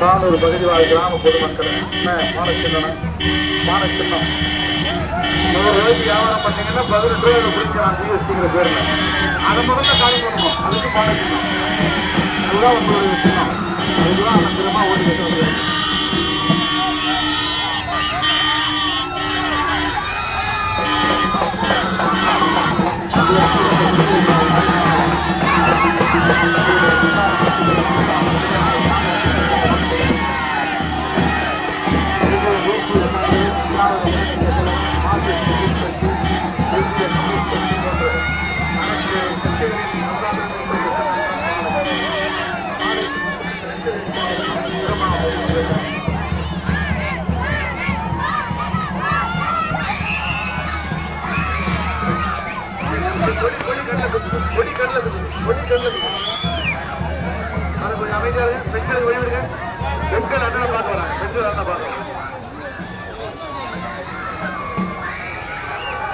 கானூர் பகுதி வாழ் கிராம பொதுமக்கள் மானச்சின்னம் மானச்சின்னம் நூறு ரூபாய்க்கு வியாபாரம் பண்ணீங்கன்னா பதினெட்டு ரூபாய் பிடிக்கிறான் ஜிஎஸ்டிங்கிற பேர்ல. அதை முதல்ல காலி பண்ணணும். அதுக்கு மானச்சின்னம் அதுதான் உங்களுடைய சின்னம் அதுதான் அனந்தரமா ஓடி கட்டுறது கொடி கடல கொடி கடல அது கொஞ்சம் அமைதியாக பெண்களை வழிவிடுங்க பெண்கள் அண்ணன் பார்க்க வராங்க பெண்கள் அண்ணன் பார்க்க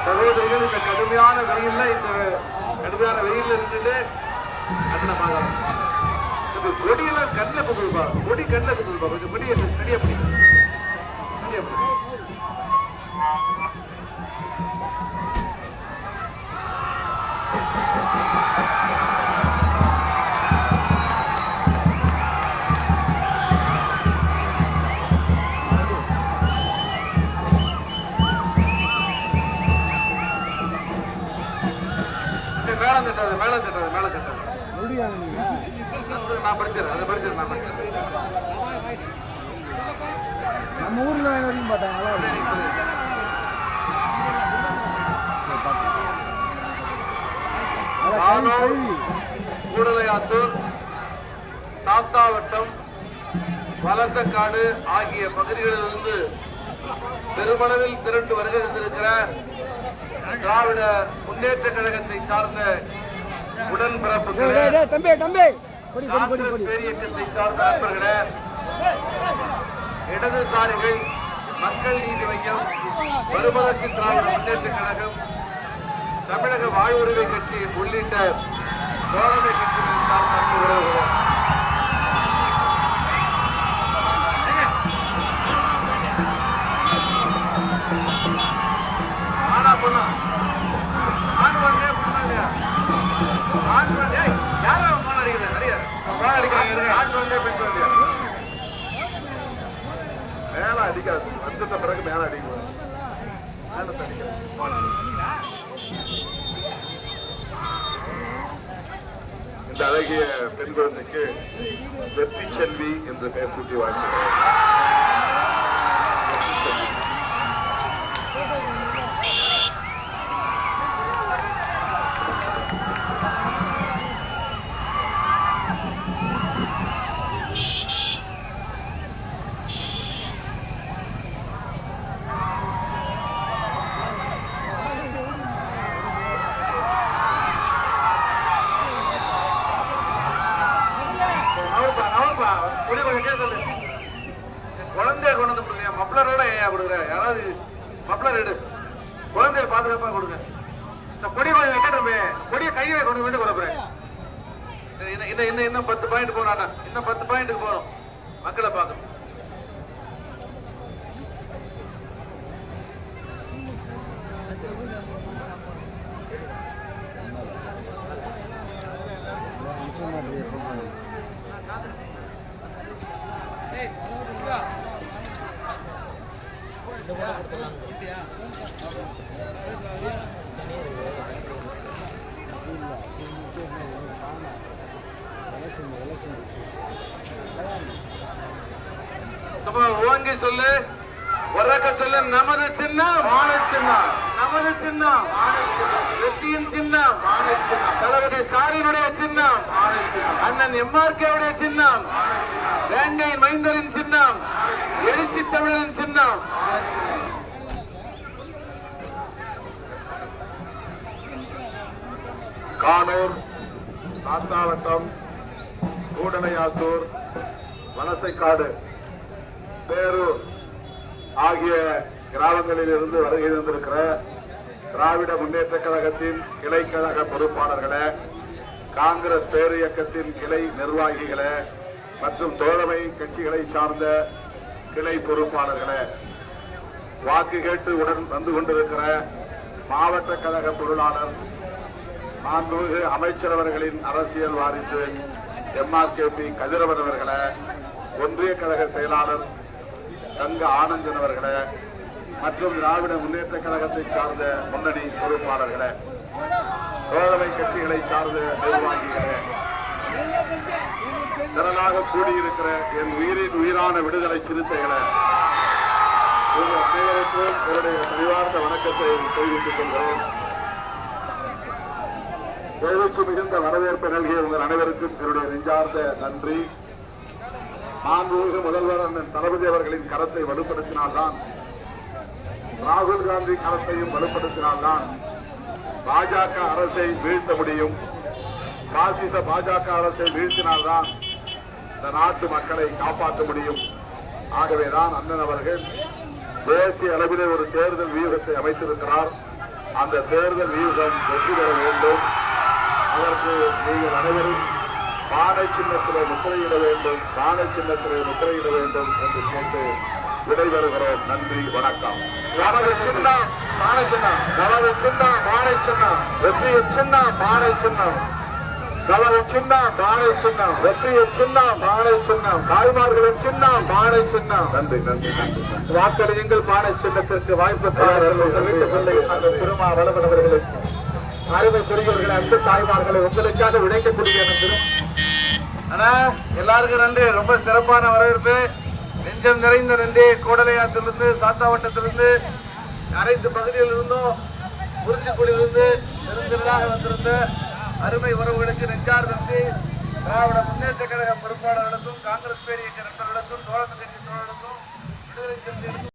சகோதரிகள் இந்த கடுமையான வெயில்ல இந்த கடுமையான வெயில்ல இருந்துட்டு அண்ணனை பார்க்கலாம் இந்த கொடியெல்லாம் கண்ணில் கொடி கண்ணில் குத்துருப்பா கொஞ்சம் கொடி ஸ்டடியா பிடிக்கும் மேலம் தட்டாது மேலம் தட்டாது நான் படிச்சிடறேன் அதை படிச்சிடறேன் நான் படிச்சிடறேன். நம்ம ஊர்ல வரைக்கும் பார்த்தா நல்லா. கூடலையாத்தூர் சாத்தாவட்டம் வலசக்காடு ஆகிய பகுதிகளிலிருந்து பெருமளவில் திரண்டு வருகை திராவிட முன்னேற்ற கழகத்தை சார்ந்த உடன்பிறப்புகளே. தம்பி தம்பி. கொடி கொடி கொடி காங்கிரஸ் கொடி பேரியக்கத்தை சார்ந்த நண்பர்களே இடதுசாரிகள் மக்கள் நீதி மையம் மறுமலர்ச்சி திராவிட முன்னேற்ற கழகம் தமிழக வாழ்வுரிமை கட்சி உள்ளிட்ட தோழமை கட்சிகளின் சார்ந்த அன்பு இந்த அழகிய பெண் குழந்தைக்கு வெற்றி செல்வி என்று பெயர் சூட்டி வாழ்க்கிறேன் குழந்தைய கொண்டு வந்து கொடுங்க. மப்ளரோட ஏன் கொடுக்குற? யாராவது மப்ளர் எடு. குழந்தைய பாதுகாப்பா கொடுங்க. இந்த கொடி கொஞ்சம் வைக்கணுமே கொடியை கையை கொண்டு வந்து கொடுக்குறேன். இன்னும் இன்னும் இன்னும் இன்னும் பத்து பாயிண்ட் போறாண்ணா இன்னும் பத்து பாயிண்ட்டுக்கு போறோம் மக்களை பார்க்கணும். அப்ப ஓங்கி சொல்லு உறக்க சொல்லு நமது சின்ன வாழ சின்ன நமது சின்னம் வெற்றியின் சின்னம். தளபதி ஸ்டாலினுடைய சின்னம். அண்ணன் எம்ஆர்கேவுடைய சின்னம். வேங்கை மைந்தரின் சின்னம். எழுச்சி தமிழரின் சின்னம். கானூர் சாத்தாவட்டம் கூடலையாத்தூர் வலசைக்காடு பேரூர் ஆகிய கிராமங்களில் இருந்து வருகை தந்திருக்கிற திராவிட முன்னேற்ற கழகத்தின் கிளை கழக பொறுப்பாளர்களே காங்கிரஸ் பேரியக்கத்தின் கிளை நிர்வாகிகளே மற்றும் தோழமை கட்சிகளை சார்ந்த கிளை பொறுப்பாளர்களே வாக்கு கேட்டு உடன் வந்து கொண்டிருக்கிற மாவட்ட கழக பொருளாளர் மாண்புமிகு அமைச்சர் அவர்களின் அரசியல் வாரிசு எம்ஆர்கேபி கதிரவன் அவர்களை ஒன்றிய கழக செயலாளர் தங்க ஆனந்தன் அவர்களை மற்றும் திராவிட முன்னேற்ற கழகத்தை சார்ந்த முன்னணி பொறுப்பாளர்களை தோழமை கட்சிகளை சார்ந்த நிர்வாகிகளை திரளாக கூடியிருக்கிற என் உயிரின் உயிரான விடுதலை சிறுத்தைகளை உங்கள் அனைவருக்கும் என்னுடைய பரிவார்ந்த வணக்கத்தை தெரிவித்துக் கொள்கிறேன். எழுச்சி மிகுந்த வரவேற்பு நல்கிய உங்கள் அனைவருக்கும் என்னுடைய நெஞ்சார்ந்த நன்றி. மாண்புமிகு முதல்வர் அண்ணன் தளபதி அவர்களின் கரத்தை வலுப்படுத்தினால்தான் ராகுல் காந்தி களத்தையும் வலுப்படுத்தினால்தான் பாஜக அரசை வீழ்த்த முடியும். பாசிச பாஜக அரசை வீழ்த்தினால்தான் இந்த நாட்டு மக்களை காப்பாற்ற முடியும். ஆகவேதான் அண்ணன் அவர்கள் தேசிய அளவிலே ஒரு தேர்தல் வியூகத்தை அமைத்திருக்கிறார். அந்த தேர்தல் வியூகம் வெற்றி பெற வேண்டும். அதற்கு நீங்கள் அனைவரும் பானை சின்னத்திலே முத்திரையிட வேண்டும் பானை சின்னத்திலே முத்திரையிட வேண்டும் என்று கேட்டு விடைபெறுகிறோம். நன்றி வணக்கம். நமது சின்னம் பானை சின்னம். நமது சின்னம் பானை சின்னம். வெற்றியின் சின்னம் பானை சின்னம். நமது சின்னம் பானை சின்னம். வெற்றியின் சின்னம் பானை சின்னம். தாய்மார்களின் சின்னம் பானை சின்னம். நன்றி நன்றி. வாக்களியுங்கள் பானை சின்னத்திற்கு வாய்ப்பு அந்த திருமா வளவன் அவர்களுக்கு அருமை பெரியவர்களை அன்பு தாய்மார்களை உங்களுக்காக உழைக்கக்கூடிய ஆனால் எல்லாருக்கும் நன்றி. ரொம்ப சிறப்பான வரவேற்பு. நெஞ்சம் நிறைந்த நன்றி. கோடலையாத்திலிருந்து சாத்தாவட்டத்திலிருந்து அனைத்து பகுதிகளிலிருந்தும் இருந்தும் குறிஞ்சிக்குடியிலிருந்து பெருந்திரளாக வந்திருந்த அருமை உறவுகளுக்கு நெஞ்சார் நன்றி. திராவிட முன்னேற்ற கழக பொறுப்பாளர்களுக்கும் காங்கிரஸ் பேரியக்க நண்பர்களுக்கும் தோழமை கட்சி தோழர்களுக்கும்